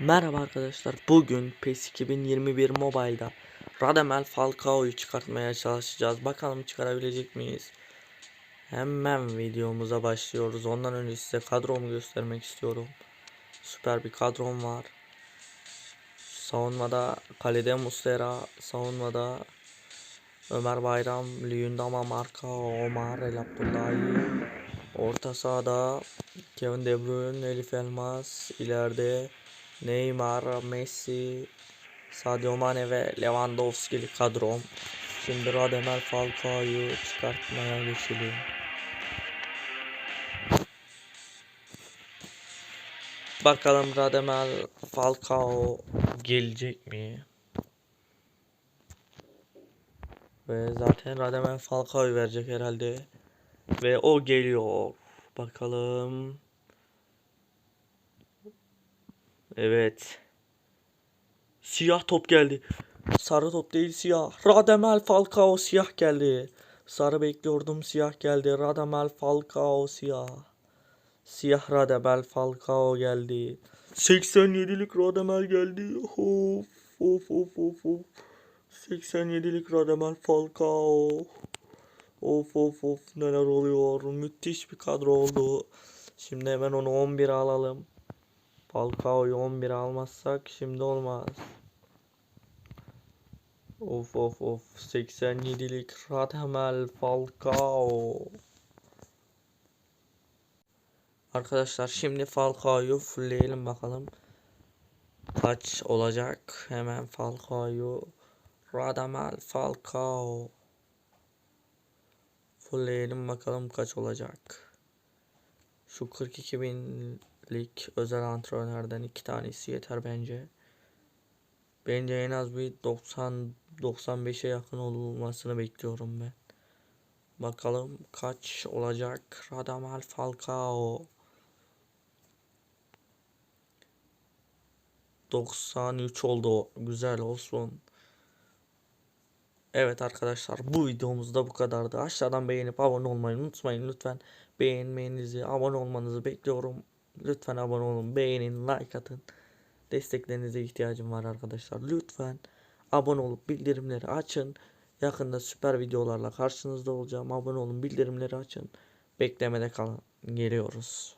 Merhaba arkadaşlar. Bugün PES 2021 Mobile'da Radamel Falcao'yu çıkartmaya çalışacağız. Bakalım çıkarabilecek miyiz? Hemen videomuza başlıyoruz. Ondan önce size kadromu göstermek istiyorum. Süper bir kadrom var. Savunmada kalede Muslera, savunmada Ömer Bayram, Liyundama Marka, Omar El Abdullahi. Orta sahada Kevin De Bruyne, Elif Elmas, ileride Neymar, Messi, Sadio Mane ve Lewandowski'li kadrom. Şimdi Radamel Falcao'yu çıkartmaya geçelim. Bakalım Radamel Falcao gelecek mi? Ve zaten Radamel Falcao'yu verecek herhalde. Ve o geliyor. Bakalım. Evet. Siyah top geldi. Sarı top değil siyah. Radamel Falcao siyah geldi. Sarı bekliyordum siyah geldi. Radamel Falcao siyah. Siyah Radamel Falcao geldi. 87'lik Radamel geldi. Of of of of of. 87'lik Radamel Falcao. Of of of neler oluyor. Müthiş bir kadro oldu. Şimdi hemen onu 11 alalım. Falcao'yu 11 almazsak şimdi olmaz. Of of of 87'lik Radamel Falcao. Arkadaşlar şimdi Falcao'yu fullleyelim bakalım. Kaç olacak? Hemen Falcao'yu Radamel Falcao. Fullleyelim bakalım kaç olacak. Şu 42 binlik özel antrenörden iki tanesi yeter bence. Bence en az bir 90 95'e yakın olmasını bekliyorum ben. Bakalım kaç olacak Radamel Falcao. 93 oldu. Güzel olsun. Evet arkadaşlar bu videomuz da bu kadardı. Aşağıdan beğenip abone olmayı unutmayın lütfen. Beğenmenizi, abone olmanızı bekliyorum. Lütfen abone olun, beğenin, like atın. Desteklerinize ihtiyacım var arkadaşlar. Lütfen abone olup bildirimleri açın. Yakında süper videolarla karşınızda olacağım. Abone olun, bildirimleri açın. Beklemede kalın. Geliyoruz.